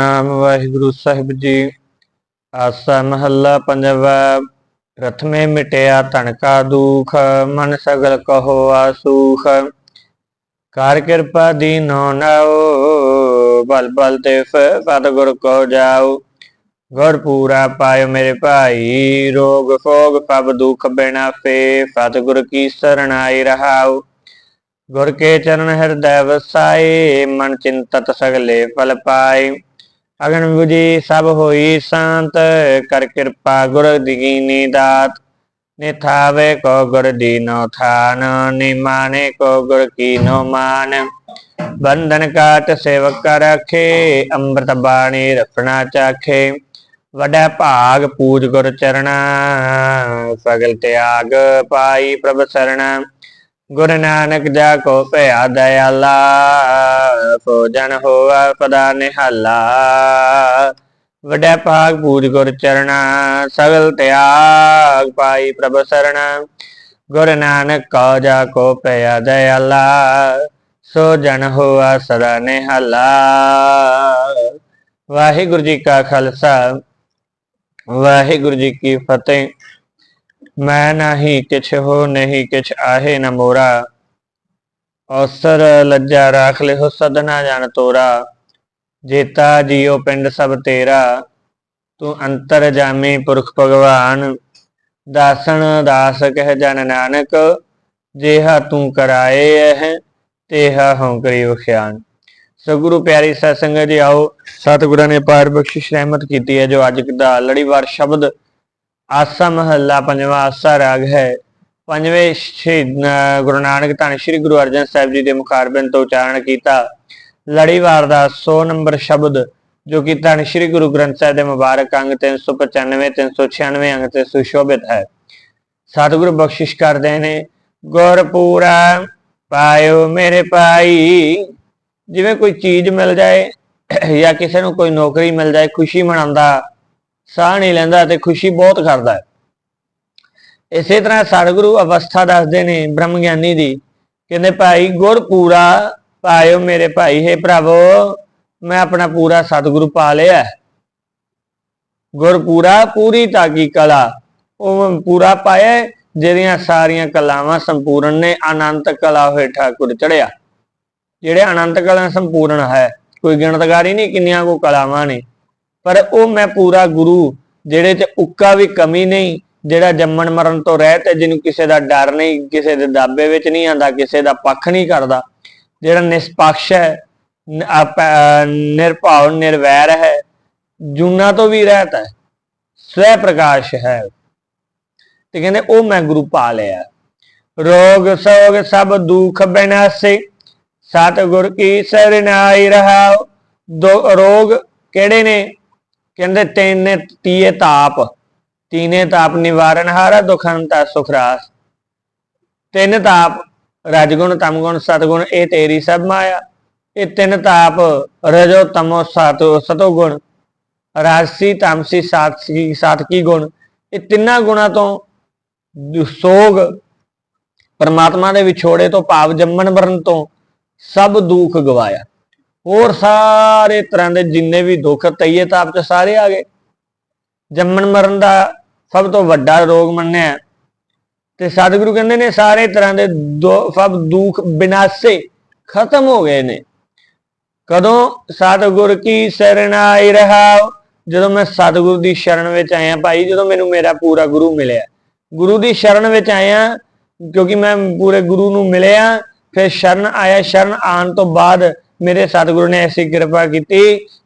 ਸਤਨਾਮ ਵਾਹਿਗੁਰੂ ਸਾਹਿਬ ਜੀ। ਆਸਾ ਮਹੱਲਾ ਪੰਜਵਾ, ਪ੍ਰਥਮੇ ਮਿਟਿਆ ਧਨ ਕਾ ਦੁਖ, ਮਨ ਸਗਲ ਕਹੋ ਆਸੂਖ। ਕਰ ਕਿਰਪਾ ਦੀਨੋ ਨਾਓ ਬਲ ਬਲ ਤੇ ਪਦ ਗੁਰ ਕੋ ਜਾਓ ਗੁਰ ਪੂਰਾ ਪਾਇਓ ਮੇਰੇ ਭਾਈ, ਰੋਗ ਫੋਗ ਪਬ ਦੁਖ ਬਿਨਾ ਫੇ ਫਤ ਗੁਰ ਕੀ ਸਰਣਾਈ ਰਹਾਉ। ਗੁਰ ਕੇ ਚਰਨ ਹਿਰਦੈ ਵਸਾਏ, ਮਨ ਚਿੰਤਤ ਸਗਲੇ ਫਲ ਪਾਏ। ਅਗਨ ਬੁਝੀ ਸਭ ਹੋਈ ਸੰਤ, ਕਰ ਕਿਰਪਾ ਗੁਰ ਦੀਨੀ ਦਾਤ ਨਿਥਾਵੇ ਕੋ ਗੁਰ ਦੀਨੋ ਥਾਨ ਨਿਮਾਨੇ ਕੋ ਗੁਰ ਕੀਨੋ ਮਾਨ। ਬੰਧਨ ਕਾਟ ਸੇਵਕ ਰਖੇ, ਅੰਮ੍ਰਿਤ ਬਾਣੀ ਰਖਣਾ ਚਾਖੇ। ਵਡਾ ਭਾਗ ਪੂਜ ਗੁਰ ਚਰਣਾ, ਸਗਲ ਤਿਆਗ ਪਾਈ ਪ੍ਰਭ ਸਰਣਾ। ਗੁਰੂ ਨਾਨਕ ਜਾ ਕੋ ਭਇਆ ਦਇਆਲਾ ਸੋ ਜਨ ਹੋਆ ਪਦਾ ਨਿਹਾਲਾ। ਵਡੈ ਭਾਗ ਪੂਜ ਗੁਰ ਚਰਣਾ, ਸਗਲ ਤਿਆਗ ਪਾਈ ਪ੍ਰਭ ਸਰਣਾ। ਗੁਰੂ ਨਾਨਕ ਕੋ ਜਾ ਕੋ ਭਇਆ ਦਇਆਲਾ, ਸੋ ਜਨ ਹੋਆ ਸਦਾ ਨਿਹਾਲਾ। ਵਾਹਿਗੁਰੂ ਜੀ ਕਾ ਖਾਲਸਾ, ਵਾਹਿਗੁਰੂ ਜੀ ਕੀ ਫਤਿਹ। ਮੈਂ ਨਹੀਂ, ਕਿਛ ਹੋ ਨਹੀਂ, ਕਿਛ ਆਹੇ ਨ ਮੋਰਾ। ਔਸਰ ਲੱਜਾ ਰਾਖ ਲਿਓ ਸਦਨਾ ਜਨ ਤੋਰਾ। ਜੇਤਾ ਜੀਉ ਪਿੰਡ ਸਭ ਤੇਰਾ। ਤੂੰ ਅੰਤਰ ਜਾਮੀ ਪੁਰਖ ਭਗਵਾਨ। ਦਾਸਨ ਦਾਸ ਕਹਿ ਜਨ ਨਾਨਕ। ਜਿਹਾ ਤੂੰ ਕਰਾਏ ਹੈ ਤੇਹਾ ਹਉ ਕਰੀ ਵਖਿਆਨ ਸਤਿਗੁਰੂ ਪਿਆਰੀ ਸਾਧ ਜੀ ਆਓ। ਸਤਿਗੁਰਾਂ ਨੇ ਪਾਰ ਬਖਸ਼ਿਸ਼ ਰਹਿਮਤ ਕੀਤੀ ਹੈ, ਜੋ ਅੱਜ ਦਾ ਲੜੀਵਾਰ ਸ਼ਬਦ ਆਸਾ ਮਹੱਲਾ ਪੰਜਵਾਂ ਆਸਾ ਰਾਗ ਹੈ। ਪੰਜਵੇਂ ਸ਼ਹੀਦ ਗੁਰੂ ਨਾਨਕ ਧੰਨ ਸ੍ਰੀ ਗੁਰੂ ਅਰਜਨ ਸਾਹਿਬ ਜੀ ਦੇ ਮੁਖਾਰਬਿੰਦ ਤੋਂ ਉਚਾਰਨ ਕੀਤਾ। ਲੜੀਵਾਰ ਦਾ 100 ਨੰਬਰ ਸ਼ਬਦ, ਜੋ ਕਿ ਧੰਨ ਸ੍ਰੀ ਗੁਰੂ ਗ੍ਰੰਥ ਸਾਹਿਬ ਦੇ ਮੁਬਾਰਕ ਅੰਗ 395 396 ਅੰਗ ਤੇ ਸੁਸ਼ੋਭਿਤ ਹੈ। ਸਤਿਗੁਰੂ ਬਖਸ਼ਿਸ਼ ਕਰਦੇ ਨੇ, ਗੁਰ ਪੂਰਾ ਪਾਇਓ ਮੇਰੇ ਭਾਈ। ਜਿਵੇਂ ਕੋਈ ਚੀਜ਼ ਮਿਲ ਜਾਏ ਜਾਂ ਕਿਸੇ ਨੂੰ ਕੋਈ ਨੌਕਰੀ ਮਿਲ ਜਾਏ, ਖੁਸ਼ੀ ਮਨਾਉਂਦਾ ਸਾਹ ਨਹੀਂ ਲੈਂਦਾ ਤੇ ਖੁਸ਼ੀ ਬਹੁਤ ਕਰਦਾ ਹੈ। ਇਸੇ ਤਰ੍ਹਾਂ ਸਤਿਗੁਰੂ ਅਵਸਥਾ ਦੱਸਦੇ ਨੇ ਬ੍ਰਹਮ ਗਿਆਨੀ ਦੀ, ਕਹਿੰਦੇ, ਭਾਈ ਗੁਰ ਪੂਰਾ ਪਾਇਓ ਮੇਰੇ ਭਾਈ। ਹੈ ਭਰਾਵੋ ਮੈਂ ਆਪਣਾ ਪੂਰਾ ਸਤਿਗੁਰੂ ਪਾ ਲਿਆ ਹੈ। ਗੁਰ ਪੂਰਾ, ਪੂਰੀ ਤਾਕੀ ਕਲਾ ਉਹ ਪੂਰਾ ਪਾਇਆ ਜਿਹੜੀਆਂ ਸਾਰੀਆਂ ਕਲਾਵਾਂ ਸੰਪੂਰਨ ਨੇ, ਅਨੰਤ ਕਲਾ ਹੋਏ ਠਾਕੁਰ ਚੜਿਆ ਜਿਹੜੇ ਅਨੰਤ ਕਲਾ ਸੰਪੂਰਨ ਹੈ, ਕੋਈ ਗਿਣਤਕਾਰੀ ਨਹੀਂ ਕਿੰਨੀਆਂ ਕੋ ਕਲਾਵਾਂ ਨੇ। ਪਰ ਉਹ ਮੈਂ ਪੂਰਾ ਗੁਰੂ, ਜਿਹੜੇ ਚ ਉੱਕਾ ਵੀ ਕਮੀ ਨਹੀਂ, ਜਿਹੜਾ ਜੰਮਣ ਮਰਨ ਤੋਂ ਰਹਿਤ ਹੈ ਜਿਹਨੂੰ ਕਿਸੇ ਦਾ ਡਰ ਨਹੀਂ, ਕਿਸੇ ਦੇ ਦਾਬੇ ਵਿੱਚ ਨਹੀਂ ਆਂਦਾ ਕਿਸੇ ਦਾ ਪੱਖ ਨਹੀਂ ਕਰਦਾ, ਜਿਹੜਾ ਨਿਸਪਕਸ਼ ਹੈ, ਨ- ਨਿਰਵੈਰ ਹੈ, ਜੂਨਾ ਤੋਂ ਵੀ ਰਹਿਤ ਹੈ ਸਵੈ ਪ੍ਰਕਾਸ਼ ਹੈ। ਤੇ ਕਹਿੰਦੇ ਉਹ ਮੈਂ ਗੁਰੂ ਪਾ ਲਿਆ। ਰੋਗ ਸੋਗ ਸਭ ਦੁੱਖ ਬਿਨਾਸੇ, ਸਤਿਗੁਰ ਕੀ ਸਰਨਾਈ ਰਹਾਉ ਰੋਗ ਕਿਹੜੇ ਨੇ? ਕਹਿੰਦੇ ਤਿੰਨ ਤੀਏ ਤਾਪ, ਤੀਨੇ ਤਾਪ ਨਿਵਾਰਨ ਹਾਰਾ, ਦੁਖੰਤਾ ਸੁਖਰਾਸ ਤਿੰਨ ਤਾਪ, ਰਜਗੁਣ, ਤਮਗੁਣ, ਸਤਗੁਣ, ਇਹ ਤੇਰੀ ਸਭ ਮਾਇਆ। ਇਹ ਤਿੰਨ ਤਾਪ, ਰਜੋ, ਤਮੋ, ਸਤੋ ਸਤੋ ਗੁਣ ਰਾਜਸੀ ਤਮਸੀ, ਸਾਤਸੀ, ਸਾਤਕੀ ਗੁਣ। ਇਹ ਤਿੰਨਾਂ ਗੁਣਾਂ ਤੋਂ ਸੋਗ ਪਰਮਾਤਮਾ ਦੇ ਵਿਛੋੜੇ ਤੋਂ ਭਾਵ ਜੰਮਣ ਮਰਨ ਤੋਂ ਸਭ ਦੁੱਖ ਗਵਾਇਆ। ਹੋਰ ਸਾਰੇ ਤਰ੍ਹਾਂ ਦੇ ਜਿੰਨੇ ਵੀ ਦੁੱਖ ਤਈਏ ਤਾਪ ਚ ਸਾਰੇ ਆ ਗਏ। ਜੰਮਣ ਮਰਨ ਦਾ ਸਭ ਤੋਂ ਵੱਡਾ ਰੋਗ ਮੰਨਿਆ। ਤੇ ਸਤਿਗੁਰੂ ਕਹਿੰਦੇ ਨੇ ਸਾਰੇ ਤਰ੍ਹਾਂ ਦੇ, ਸਭ ਦੁੱਖ ਬਿਨਾਸੇ ਖਤਮ ਹੋ ਗਏ ਨੇ। ਕਦੋਂ ਸਤਿਗੁਰ ਕੀ ਸ਼ਰਨ ਆਈ ਰਹਾਉ? ਜਦੋਂ ਮੈਂ ਸਤਿਗੁਰੂ ਦੀ ਸ਼ਰਨ ਵਿੱਚ ਆਇਆ ਭਾਈ, ਜਦੋਂ ਮੈਨੂੰ ਮੇਰਾ ਪੂਰਾ ਗੁਰੂ ਮਿਲਿਆ। ਗੁਰੂ ਦੀ ਸ਼ਰਨ ਵਿੱਚ ਆਇਆ ਕਿਉਂਕਿ ਮੈਂ ਪੂਰੇ ਗੁਰੂ ਨੂੰ ਮਿਲਿਆ, ਫਿਰ ਸ਼ਰਨ ਆਇਆ। ਸ਼ਰਨ ਆਉਣ ਤੋਂ ਬਾਅਦ ਮੇਰੇ ਸਤਿਗੁਰੂ ਨੇ ਐਸੀ ਕਿਰਪਾ ਕੀਤੀ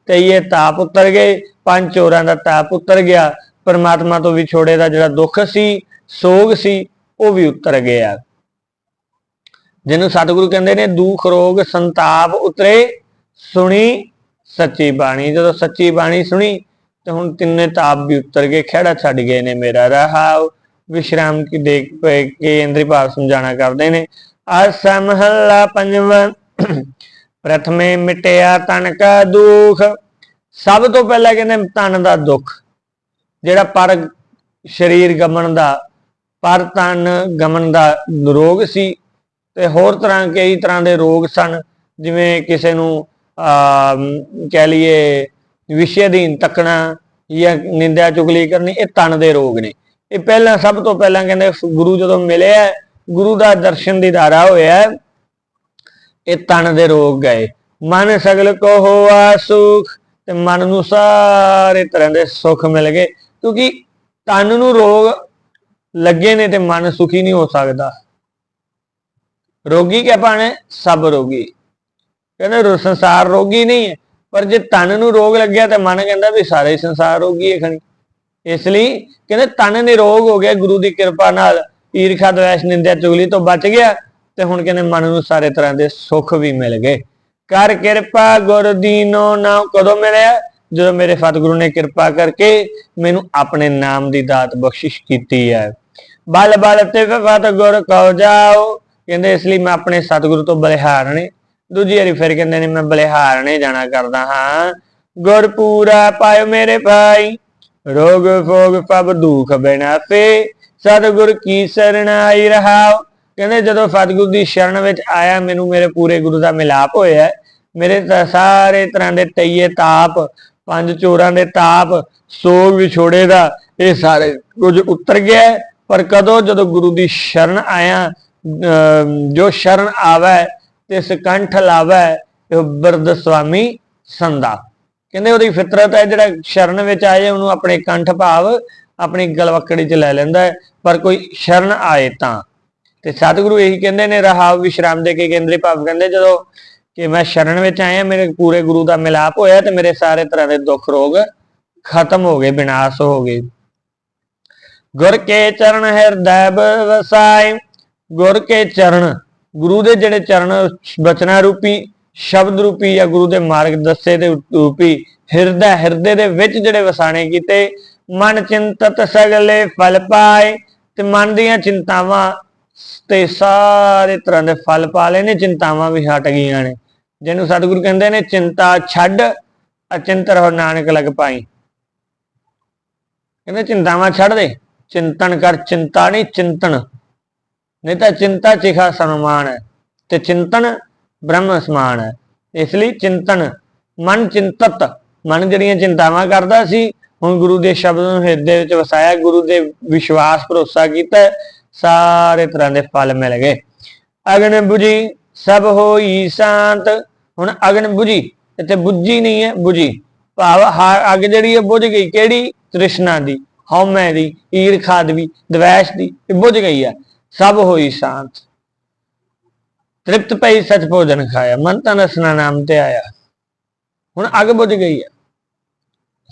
ਤੇ ਇਹ ਤਾਪ ਉਤਰ ਗਏ, ਪੰਜ ਚੋਰਾਂ ਦਾ ਤਾਪ ਉਤਰ ਗਿਆ, ਪਰਮਾਤਮਾ ਤੋਂ ਵਿਛੋੜੇ ਦਾ ਜਿਹੜਾ ਦੁੱਖ ਸੀ, ਸੋਗ ਸੀ, ਉਹ ਵੀ ਉਤਰ ਗਿਆ। ਜਿਹਨੂੰ ਸਤਿਗੁਰੂ ਕਹਿੰਦੇ ਨੇ, ਦੁੱਖ, ਰੋਗ, ਸੰਤਾਪ ਉਤਰੇ, ਸੁਣੀ ਸੱਚੀ ਬਾਣੀ। ਜਦੋਂ ਸੱਚੀ ਬਾਣੀ ਸੁਣੀ, ਤੇ ਹੁਣ ਤਿੰਨੇ ਤਾਪ ਵੀ ਉਤਰ ਗਏ, ਖਿਹੜਾ ਛੱਡ ਗਏ ਨੇ ਮੇਰਾ ਰਹਾਉ ਵਿਸ਼ਰਾਮ ਕੀ ਦੇਖ ਪਏ ਕੇ ਇੰਦਰੀ ਭਾਵ ਸਮਝਾਣਾ ਕਰਦੇ ਨੇ ਆਸਾ ਮਹੱਲਾ ਪੰਜਵਾਂ ਪ੍ਰਥਮੇ ਮਿਟਿਆ ਤਨ ਕਾ ਦੁਖ। ਸਭ ਤੋਂ ਪਹਿਲਾਂ ਕਹਿੰਦੇ ਤਨ ਦਾ ਦੁੱਖ, ਜਿਹੜਾ ਪਰ ਸਰੀਰ ਗਮਨ ਦਾ, ਪਰ ਤਨ ਗਮਨ ਦਾ ਰੋਗ ਸੀ ਤੇ ਹੋਰ ਤਰ੍ਹਾਂ ਕਈ ਤਰ੍ਹਾਂ ਦੇ ਰੋਗ ਸਨ, ਜਿਵੇਂ ਕਿਸੇ ਨੂੰ ਆ ਕਹਿ ਲਈਏ ਵਿਸ਼ੇ ਅਧੀਨ ਤੱਕਣਾ ਜਾਂ ਨਿੰਦਿਆ ਚੁਗਲੀ ਕਰਨੀ, ਇਹ ਤਨ ਦੇ ਰੋਗ ਨੇ। ਇਹ ਪਹਿਲਾਂ, ਸਭ ਤੋਂ ਪਹਿਲਾਂ ਕਹਿੰਦੇ ਗੁਰੂ ਜਦੋਂ ਮਿਲਿਆ, ਗੁਰੂ ਦਾ ਦਰਸ਼ਨ ਦੀਦਾਰਾ ਹੋਇਆ ਇਹ ਤਨ ਦੇ ਰੋਗ ਗਏ। ਮਨ ਸਗਲ ਕੋ ਹੋਆ ਸੁਖ, ਤੇ ਮਨ ਨੂੰ ਸਾਰੇ ਤਰ੍ਹਾਂ ਦੇ ਸੁੱਖ ਮਿਲ ਗਏ। ਕਿਉਂਕਿ ਤਨ ਨੂੰ ਰੋਗ ਲੱਗੇ ਨੇ ਤੇ ਮਨ ਸੁਖੀ ਨਹੀਂ ਹੋ ਸਕਦਾ। ਰੋਗੀ ਕਿਆ ਪਾਣੇ ਸਭ ਰੋਗੀ। ਕਹਿੰਦੇ ਰੋ- ਸੰਸਾਰ ਰੋਗੀ ਨਹੀਂ ਹੈ। ਪਰ ਜੇ ਤਨ ਨੂੰ ਰੋਗ ਲੱਗਿਆ ਤਾਂ ਮਨ ਕਹਿੰਦਾ ਵੀ ਸਾਰੇ ਹੀ ਸੰਸਾਰ ਰੋਗੀ ਹੈ ਖਣੀ। ਇਸ ਲਈ ਕਹਿੰਦੇ ਤਨ ਨਿਰੋਗ ਹੋ ਗਿਆ ਗੁਰੂ ਦੀ ਕਿਰਪਾ ਨਾਲ। ਈਰਖਾ, ਦਵੈਸ਼, ਨਿੰਦਿਆ, ਚੁਗਲੀ ਤੋਂ ਬਚ ਗਿਆ। ਤੇ ਹੁਣ ਕਹਿੰਦੇ ਮਨ ਨੂੰ ਸਾਰੇ ਤਰ੍ਹਾਂ ਦੇ ਸੁੱਖ ਵੀ ਮਿਲ ਗਏ। ਕਰ ਕਿਰਪਾ ਗੁਰ ਦੀਨੋ ਨਾਮ ਕਦੋਂ ਮਿਲਿਆ? ਜਦੋਂ ਮੇਰੇ ਸਤਿਗੁਰੂ ਨੇ ਕਿਰਪਾ ਕਰਕੇ ਮੈਨੂੰ ਆਪਣੇ ਨਾਮ ਦੀ ਦਾਤ ਬਖਸ਼ਿਸ਼ ਕੀਤੀ ਹੈ। ਬਲ ਬਲ ਤੇ ਫਤ ਕਉ ਜਾਓ। ਕਹਿੰਦੇ ਇਸ ਲਈ ਮੈਂ ਆਪਣੇ ਸਤਿਗੁਰੂ ਤੋਂ ਬਲਿਹਾਰਣੇ ਦੂਜੀ ਵਾਰੀ ਫਿਰ ਕਹਿੰਦੇ ਨੇ, ਮੈਂ ਬਲਿਹਾਰਣੇ ਜਾਣਾ ਕਰਦਾ ਹਾਂ। ਗੁਰ ਪੂਰਾ ਪਾਇਓ ਮੇਰੇ ਭਾਈ। ਰੋਗ ਫੋਗ ਪਬ ਦੁਖ ਬਿਨਾਸੇ ਸਤਿਗੁਰ ਕੀ ਸਰਣਾਈ ਰਹਾਓ। ਕਹਿੰਦੇ ਜਦੋਂ ਸਤਿਗੁਰੂ ਦੀ ਸ਼ਰਨ ਵਿੱਚ ਆਇਆ, ਮੈਨੂੰ ਮੇਰੇ ਪੂਰੇ ਗੁਰੂ ਦਾ ਮਿਲਾਪ ਹੋਇਆ ਮੇਰੇ ਤਾਂ ਸਾਰੇ ਤਰ੍ਹਾਂ ਦੇ ਤਈਏ ਤਾਪ, ਪੰਜ ਚੋਰਾਂ ਦੇ ਤਾਪ, ਸੋਗ ਵਿਛੋੜੇ ਦਾ, ਇਹ ਸਾਰੇ ਕੁਝ ਉਤਰ ਗਿਆ ਹੈ। ਪਰ ਕਦੋਂ ਜਦੋਂ ਗੁਰੂ ਦੀ ਸ਼ਰਨ ਆਇਆ, ਅਮ, ਜੋ ਸ਼ਰਨ ਆਵੈ, ਤੇ ਸਕੰਠ ਲਾਵੈ, ਇਹ ਬਿਰਧ ਸੁਆਮੀ ਸੰਦਾ ਕਹਿੰਦੇ ਉਹਦੀ ਫਿਤਰਤ ਹੈ, ਜਿਹੜਾ ਸ਼ਰਨ ਵਿੱਚ ਆਏ, ਉਹਨੂੰ ਆਪਣੇ ਕੰਠ ਭਾਵ, ਆਪਣੀ ਗਲਵੱਕੜੀ 'ਚ ਲੈ ਲੈਂਦਾ ਹੈ। ਪਰ ਕੋਈ ਸ਼ਰਨ ਆਏ ਤਾਂ। ਤੇ ਸਤਿਗੁਰੂ ਇਹੀ ਕਹਿੰਦੇ ਨੇ ਰਹਾਵ ਵਿਸ਼ਰਾਮ ਦੇ ਕੇ ਕੇਂਦਰੀ ਭਾਵ ਕਹਿੰਦੇ, ਜਦੋਂ ਕਿ ਮੈਂ ਸ਼ਰਨ ਵਿੱਚ ਆਇਆ, ਮੇਰੇ ਪੂਰੇ ਗੁਰੂ ਦਾ ਮਿਲਾਪ ਹੋਇਆ ਤੇ ਮੇਰੇ ਸਾਰੇ ਤਰ੍ਹਾਂ ਦੇ ਦੁੱਖ ਰੋਗ ਖਤਮ ਹੋ ਗਏ, ਵਿਨਾਸ਼ ਹੋ ਗਏ। ਗੁਰ ਕੇ ਚਰਨ ਹਿਰਦੈ ਵਸਾਈ ਗੁਰ ਕੇ ਚਰਨ, ਗੁਰੂ ਦੇ ਜਿਹੜੇ ਚਰਨ ਬਚਨਾ ਰੂਪੀ, ਸ਼ਬਦ ਰੂਪੀ ਜਾਂ ਗੁਰੂ ਦੇ ਮਾਰਗ ਦੱਸੇ ਦੇ ਰੂਪੀ ਹਿਰਦੈ, ਹਿਰਦੇ ਦੇ ਵਿੱਚ ਜਿਹੜੇ ਵਸਾਣੇ ਕੀਤੇ, ਮਨ ਚਿੰਤਤ ਸਗਲੇ ਫਲ ਪਾਏ ਤੇ ਮਨ ਦੀਆਂ ਚਿੰਤਾਵਾਂ ਤੇ ਸਾਰੇ ਤਰ੍ਹਾਂ ਦੇ ਫਲ ਪਾ ਲਏ ਨੇ, ਚਿੰਤਾਵਾਂ ਵੀ ਹਟ ਗਈਆਂ ਨੇ। ਜਿਹਨੂੰ ਸਤਿਗੁਰੂ ਕਹਿੰਦੇ ਨੇ, ਚਿੰਤਾ ਛੱਡ, ਅਚਿੰਤ ਰਹੋ ਨਾਨਕ ਲਗ ਪਾਈ। ਕਹਿੰਦੇ ਚਿੰਤਾਵਾਂ ਛੱਡ ਦੇ, ਚਿੰਤਨ ਕਰ, ਚਿੰਤਾ ਨਹੀਂ, ਚਿੰਤਨ। ਨਹੀਂ ਤਾਂ ਚਿੰਤਾ ਚਿਖਾ ਸਨਮਾਨ ਹੈ ਤੇ ਚਿੰਤਨ ਬ੍ਰਹਮ ਸਮਾਨ ਹੈ। ਇਸ ਲਈ ਚਿੰਤਨ, ਮਨ ਚਿੰਤਤ, ਮਨ ਜਿਹੜੀਆਂ ਚਿੰਤਾਵਾਂ ਕਰਦਾ ਸੀ, ਹੁਣ ਗੁਰੂ ਦੇ ਸ਼ਬਦ ਨੂੰ ਹਿਰਦੇ ਵਿੱਚ ਵਸਾਇਆ, ਗੁਰੂ ਦੇ ਵਿਸ਼ਵਾਸ ਭਰੋਸਾ ਕੀਤਾ ਸਾਰੇ ਤਰ੍ਹਾਂ ਦੇ ਫਲ ਮਿਲ ਗਏ। ਅਗਨ ਬੁਝੀ, ਸਭ ਹੋਈ ਸ਼ਾਂਤ। ਹੁਣ ਅਗਨ ਬੁਝੀ, ਇੱਥੇ 부ਜੀ ਨਹੀਂ ਹੈ, ਬੁਝੀ। ਭਾਵ ਅੱਗ ਜਿਹੜੀ ਹੈ, ਬੁਝ ਗਈ। ਕਿਹੜੀ? ਤ੍ਰਿਸ਼ਨਾ ਦੀ, ਹਉਮੈ ਦੀ, ਈਰਖਾ ਦੀ, ਦਵੈਸ਼ ਦੀ, ਇਹ ਬੁਝ ਗਈ ਹੈ। ਸਭ ਹੋਈ ਸ਼ਾਂਤ। ਤ੍ਰਿਪਤ ਪਈ ਸੱਚ ਭੋਜਨ ਖਾਇਆ। ਮਨ ਤਾਂ ਰਸਨਾ ਨਾਮ ਤੇ ਆਇਆ। ਹੁਣ ਅੱਗ ਬੁਝ ਗਈ ਹੈ।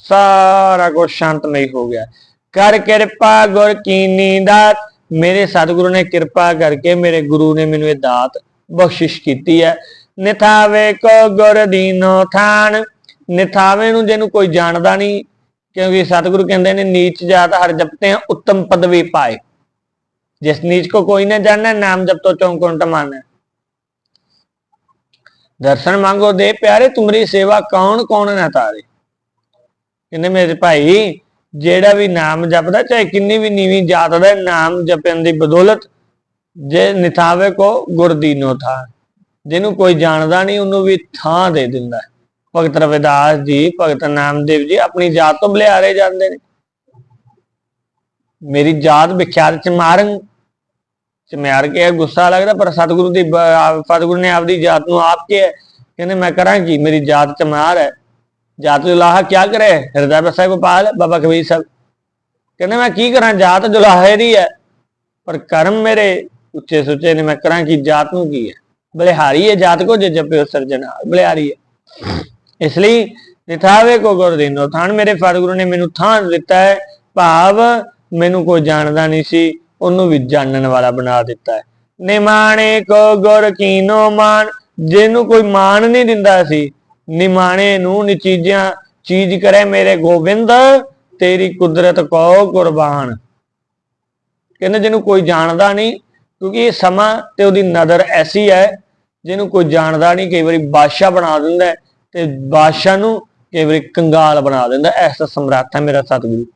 ਸਾਰਾ ਕੁਝ ਸ਼ਾਂਤਮਈ ਹੋ ਗਿਆ। ਕਰ ਕਿਰਪਾ ਗੁਰ ਕੀਨੀ ਦਾਤ ਮੇਰੇ ਸਤਿਗੁਰੂ ਨੇ ਕਿਰਪਾ ਕਰਕੇ ਮੇਰੇ ਗੁਰੂ ਨੇ ਮੈਨੂੰ ਇਹ ਦਾਤ ਬਖਸ਼ਿਸ਼ ਕੀਤੀ ਹੈ। ਨਿਥਾਵੇ ਕੋ ਗੁਰ ਦੀਨੋ ਥਾਨ। ਨਿਥਾਵੇ ਨੂੰ ਜਿਹਨੂੰ ਕੋਈ ਜਾਣਦਾ ਨਹੀਂ, ਕਿਉਂਕਿ ਸਤਿਗੁਰੂ ਕਹਿੰਦੇ ਨੇ, ਨੀਚ ਜਾਤ ਹਰ ਜਪਤੇ ਉੱਤਮ ਪਦਵੀ ਪਾਏ। ਜਿਸ ਨੀਚ ਕੋ ਕੋਈ ਨਾ ਜਾਣਨਾ ਨਾਮ ਜਪ ਤੋ ਚੌਂਕੁੰਟ ਮਾਨੈ ਦਰਸ਼ਨ ਮੰਗੋ ਦੇ ਪਿਆਰੇ, ਤੁਮਰੀ ਸੇਵਾ ਕੌਣ ਕੌਣ ਨਾ ਤਾਰੇ। ਕਹਿੰਦੇ ਮੇਰੇ ਭਾਈ ਜਿਹੜਾ ਵੀ ਨਾਮ ਜਪਦਾ, ਚਾਹੇ ਕਿੰਨੀ ਵੀ ਨੀਵੀਂ ਜਾਤ ਦਾ ਨਾਮ ਜਪਣ ਦੀ ਬਦੌਲਤ ਜੇ ਨਿਥਾਵੇ ਕੋ ਗੁਰਦੀਨੋ ਥਾ। ਜਿਹਨੂੰ ਕੋਈ ਜਾਣਦਾ ਨਹੀਂ, ਉਹਨੂੰ ਵੀ ਥਾਂ ਦੇ ਦਿੰਦਾ ਭਗਤ ਰਵਿਦਾਸ ਜੀ, ਭਗਤ ਨਾਮਦੇਵ ਜੀ ਆਪਣੀ ਜਾਤ ਤੋਂ ਬਲਿਆਰੇ ਜਾਂਦੇ ਨੇ। ਮੇਰੀ ਜਾਤ ਵਿਖਿਆਤ ਚ ਮਾਰਨ, ਚ ਮਾਰ ਕੇ ਗੁੱਸਾ ਲੱਗਦਾ, ਪਰ ਸਤਿਗੁਰੂ ਦੀ ਸਤਿਗੁਰੂ ਨੇ ਆਪਦੀ ਜਾਤ ਨੂੰ ਆਪ ਕੇ ਕਹਿੰਦੇ, ਮੈਂ ਕਰਾਂ ਕੀ? ਮੇਰੀ ਜਾਤ ਚ ਮਾਰ ਹੈ। ਜਾਤ ਜੁਲਾਹਾ ਕਿਆ ਕਰੇ? ਹਿਰਦਾ ਬਸਾ ਗੋਪਾਲ, ਬਾਬਾ ਕਬੀਰ ਸਾਹਿਬ। ਕਹਿੰਦੇ ਮੈਂ ਕੀ ਕਰਾਂ? ਜਾਤ ਜੁਲਾਹੇ ਦੀ ਹੈ ਪਰ ਕਰਮ ਮੇਰੇ ਉੱਚੇ ਸੁੱਚੇ ਨੇ, ਮੈਂ ਕਰਾਂ ਕੀ? ਜਾਤ ਨੂੰ ਕੀ ਹੈ ਬਲਿਹਾਰੀ ਹੈ ਜਾਤ ਕੋ ਜੇ ਜਪਿਓ ਸਰਜਣਾ, ਬਲਿਹਾਰੀ ਹੈ ਇਸ ਲਈ ਨਿਥਾਵੇ ਕੋ ਗੁਰ ਦੀਨੋ ਥਾਨ। ਮੇਰੇ ਸਤਿਗੁਰੂ ਨੇ ਮੈਨੂੰ ਥਾਂ ਦਿੱਤਾ ਹੈ ਭਾਵ ਮੈਨੂੰ ਕੋਈ ਜਾਣਦਾ ਨਹੀਂ ਸੀ, ਉਹਨੂੰ ਵੀ ਜਾਣਨ ਵਾਲਾ ਬਣਾ ਦਿੱਤਾ ਹੈ ਨਿਮਾਣੇ ਕੋ ਗੁਰ ਕੀਨੋ ਮਾਨ, ਜਿਹਨੂੰ ਕੋਈ ਮਾਨ ਨਹੀਂ ਦਿੰਦਾ ਸੀ ਨਿਮਾਣੇ ਨੂੰ ਨਿਚੀਜਾਂ ਚੀਜ਼ ਕਰੇ ਮੇਰੇ ਗੋਬਿੰਦ, ਤੇਰੀ ਕੁਦਰਤ ਕੋ ਕੁਰਬਾਨ। ਕਹਿੰਦੇ ਜਿਹਨੂੰ ਕੋਈ ਜਾਣਦਾ ਨਹੀਂ, ਕਿਉਂਕਿ ਇਹ ਸਮਾਂ ਤੇ ਉਹਦੀ ਨਜ਼ਰ ਐਸੀ ਹੈ, ਜਿਹਨੂੰ ਕੋਈ ਜਾਣਦਾ ਨਹੀਂ, ਕਈ ਵਾਰੀ ਬਾਦਸ਼ਾਹ ਬਣਾ ਦਿੰਦਾ ਤੇ ਬਾਦਸ਼ਾਹ ਨੂੰ ਕਈ ਵਾਰੀ ਕੰਗਾਲ ਬਣਾ ਦਿੰਦਾ ਹੈ। ਐਸਾ ਸਮਰੱਥ ਹੈ ਮੇਰਾ ਸਤਿਗੁਰੂ।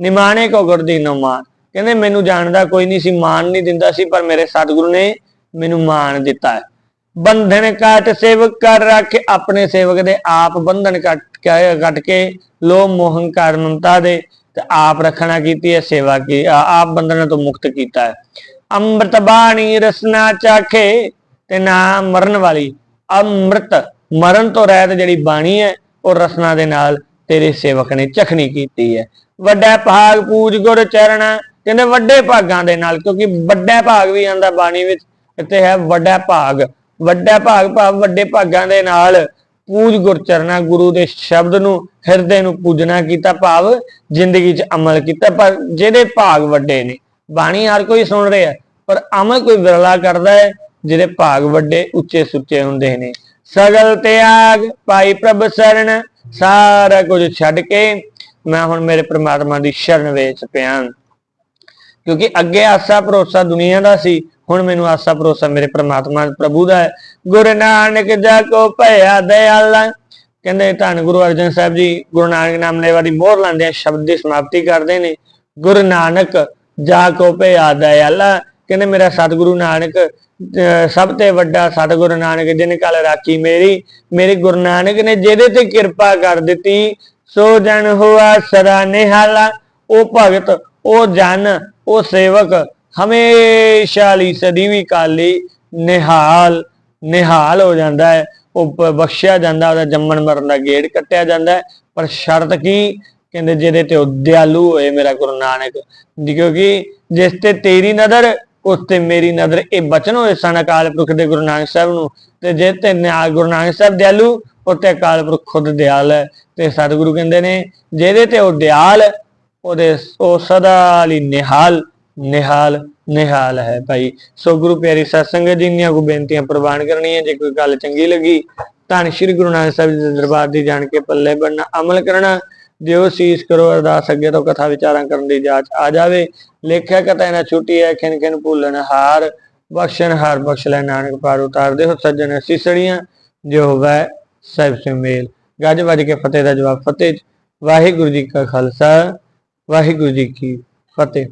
ਨਿਮਾਣੇ ਕੋ ਗੁਰਦੀ ਮਾਨ। ਕਹਿੰਦੇ ਮੈਨੂੰ ਜਾਣਦਾ ਕੋਈ ਨਹੀਂ ਸੀ, ਮਾਨ ਨਹੀਂ ਦਿੰਦਾ ਸੀ, ਪਰ ਮੇਰੇ ਸਤਿਗੁਰੂ ਨੇ ਮੈਨੂੰ ਮਾਨ ਦਿੱਤਾ ਹੈ। ਬੰਧਨ ਕੱਟ ਸੇਵਕ ਕਰ ਰੱਖੇ, ਆਪਣੇ ਸੇਵਕ ਦੇ ਆਪ ਬੰਧਨ ਕੱਟ ਕੱਟ ਕੇ ਲੋਭ ਮੋਹ ਹੰਕਾਰ ਦੇ, ਤੇ ਆਪ ਰੱਖਣਾ ਕੀਤੀ ਹੈ, ਸੇਵਾ ਕੀ ਆਪ ਬੰਧਨਾਂ ਤੋਂ ਮੁਕਤ ਕੀਤਾ ਹੈ। ਅੰਮ੍ਰਿਤ ਬਾਣੀ ਰਸਨਾ ਚਾਖੇ, ਤੇ ਨਾ ਮਰਨ ਵਾਲੀ। ਅੰਮ੍ਰਿਤ ਮਰਨ ਤੋਂ ਰਹਿਤ ਜਿਹੜੀ ਬਾਣੀ ਹੈ, ਉਹ ਰਸਨਾ ਦੇ ਨਾਲ ਤੇਰੇ ਸੇਵਕ ਨੇ ਚਖਣੀ ਕੀਤੀ ਹੈ। ਵੱਡਾ ਭਾਗ ਪੂਜ ਗੁਰ ਚਰਨ, ਕਹਿੰਦੇ ਵੱਡੇ ਭਾਗਾਂ ਦੇ ਨਾਲ, ਕਿਉਂਕਿ ਵੱਡਾ ਭਾਗ ਵੀ ਆਂਦਾ ਬਾਣੀ ਵਿੱਚ, ਇੱਥੇ ਹੈ ਵੱਡਾ ਭਾਗ। ਵੱਡਾ ਭਾਗ ਭਾਵ ਵੱਡੇ ਭਾਗਾਂ ਦੇ ਨਾਲ ਪੂਜ ਗੁਰਚਰਨਾ ਗੁਰੂ ਦੇ ਸ਼ਬਦ ਨੂੰ, ਹਿਰਦੇ ਨੂੰ ਪੂਜਣਾ ਕੀਤਾ, ਭਾਵ ਜ਼ਿੰਦਗੀ 'ਚ ਅਮਲ ਕੀਤਾ। ਪਰ ਜਿਹਦੇ ਭਾਗ ਵੱਡੇ ਨੇ, ਬਾਣੀ ਹਰ ਕੋਈ ਸੁਣ ਰਿਹਾ, ਪਰ ਅਮਲ ਕੋਈ ਵਿਰਲਾ ਕਰਦਾ ਹੈ, ਜਿਹਦੇ ਭਾਗ ਵੱਡੇ ਉੱਚੇ ਸੁੱਚੇ ਹੁੰਦੇ ਨੇ। ਸਗਲ ਤਿਆਗ ਪਾਈ ਪ੍ਰਭ ਸਰਣ ਸਾਰਾ ਕੁਝ ਛੱਡ ਕੇ ਮੈਂ ਹੁਣ ਮੇਰੇ ਪ੍ਰਮਾਤਮਾ ਦੀ ਸ਼ਰਨ ਵਿੱਚ ਪਿਆ। ਕਿਉਂਕਿ ਅੱਗੇ ਆਸਾ ਭਰੋਸਾ ਦੁਨੀਆ ਦਾ ਸੀ ਹੁਣ ਮੈਨੂੰ ਆਸਾ ਭਰੋਸਾ ਮੇਰੇ ਪ੍ਰਮਾਤਮਾ ਪ੍ਰਭੂ ਦਾ ਹੈ। ਗੁਰੂ ਨਾਨਕ ਜਾ ਕੋ ਭਇਆ ਦਇਆਲਾ ਕਹਿੰਦੇ ਧੰਨ ਗੁਰੂ ਅਰਜਨ ਸਾਹਿਬ ਜੀ, ਗੁਰੂ ਨਾਨਕ ਨਾਮ ਲੈਵਾ ਦੀ ਮੋਹਰ ਲਾਉਂਦੇ ਆ ਸ਼ਬਦ ਦੀ ਸਮਾਪਤੀ ਕਰਦੇ ਨੇ। ਗੁਰੂ ਨਾਨਕ ਜਾ ਕੋ ਭਇਆ ਦਇਆਲਾ ਕਹਿੰਦੇ ਮੇਰਾ ਸਤਿਗੁਰੂ ਨਾਨਕ ਸਭ ਤੋਂ ਵੱਡਾ ਸਤਿਗੁਰੂ ਨਾਨਕ ਜਿਨ ਕਲ ਰਾਖੀ ਮੇਰੀ, ਮੇਰੇ ਗੁਰੂ ਨਾਨਕ ਨੇ ਜਿਹਦੇ ਤੇ ਕਿਰਪਾ ਕਰ ਦਿੱਤੀ, ਸੋ ਜਨ ਹੋਆ ਸਦਾ ਨਿਹਾਲਾ। ਉਹ ਭਗਤ, ਉਹ ਜਨ, ਉਹ ਸੇਵਕ ਹਮੇਸ਼ਾ ਲਈ ਸਦੀ ਵੀ ਕਾਲੀ ਨਿਹਾਲ ਨਿਹਾਲ ਹੋ ਜਾਂਦਾ ਹੈ, ਉਹ ਬਖਸ਼ਿਆ ਜਾਂਦਾ, ਉਹਦਾ ਜੰਮਣ ਮਰਨ ਦਾ ਗੇੜ ਕੱਟਿਆ ਜਾਂਦਾ ਪਰ ਸ਼ਰਤ ਕੀ? ਕਹਿੰਦੇ ਜਿਹਦੇ ਤੇ ਉਹ ਦਿਆਲੂ ਹੋਏ ਮੇਰਾ ਗੁਰੂ ਨਾਨਕ, ਕਿਉਂਕਿ ਜਿਸ ਤੇ ਤੇਰੀ ਨਜ਼ਰ, ਉਸ ਤੇ ਮੇਰੀ ਨਜ਼ਰ, ਇਹ ਬਚਨ ਹੋਏ ਸਨ ਅਕਾਲ ਪੁਰਖ ਦੇ ਗੁਰੂ ਨਾਨਕ ਸਾਹਿਬ ਨੂੰ, ਤੇ ਜੇ ਤੇ ਨਿਆ- ਗੁਰੂ ਨਾਨਕ ਸਾਹਿਬ ਦਿਆਲੂ ਉੱਤੇ ਅਕਾਲ ਪੁਰਖ ਖੁਦ ਦਿਆਲ ਹੈ, ਤੇ ਸਤਿਗੁਰੂ ਕਹਿੰਦੇ ਨੇ, ਜਿਹਦੇ ਤੇ ਉਹ ਦਿਆਲ, ਉਹਦੇ ਉਹ ਸਦਾ ਲਈ ਨਿਹਾਲ ਨਿਹਾਲ ਨਿਹਾਲ ਹੈ ਭਾਈ। ਸੋ ਗੁਰੂ ਪਿਆਰੀ ਸਤਸੰਗ ਜੀ ਦੀਆਂ ਕੋ ਬੇਨਤੀਆਂ ਪ੍ਰਵਾਨ ਕਰਨੀਆਂ, ਜੇ ਕੋਈ ਗੱਲ ਚੰਗੀ ਲੱਗੀ, ਧੰਨ ਸ਼੍ਰੀ ਗੁਰੂ ਨਾਨਕ ਸਾਹਿਬ ਜੀ ਦੇ ਦਰਬਾਰ ਦੀ ਜਾਣ ਕੇ ਪੱਲੇ ਬਣਨਾ ਅਮਲ ਕਰਨਾ, ਦਿਓ ਸੀਸ ਕਰੋ, ਅਰਦਾਸ ਅੱਗੇ ਤੋਂ ਕਥਾ ਵਿਚਾਰਾਂ ਕਰਨ ਦੀ ਜਾਚ ਆ ਜਾਵੇ। ਲੇਖਿਆ ਕਥਾ ਨਾ ਛੁੱਟੀ ਹੈ, ਖਿਨ ਖਿਨ ਭੁੱਲਣ ਹਾਰ, ਬਖਸ਼ਣ ਹਾਰ, ਬਖਸ਼ ਲੈ ਨਾਨਕ ਪਾਰ ਉਤਾਰਦੇ ਹੋ ਸੱਜਣ ਸਿਸੜੀਆਂ, ਜੋ ਹੋਵੇ ਸਭ ਸੇ ਮੇਲ ਗੱਜ ਵੱਜ ਕੇ ਫਤਿਹ ਦਾ ਜਵਾਬ ਫਤਿਹ ਵਾਹਿਗੁਰੂ ਜੀ ਕਾ ਖਾਲਸਾ, ਵਾਹਿਗੁਰੂ ਜੀ ਕੀ ਫਤਿਹ।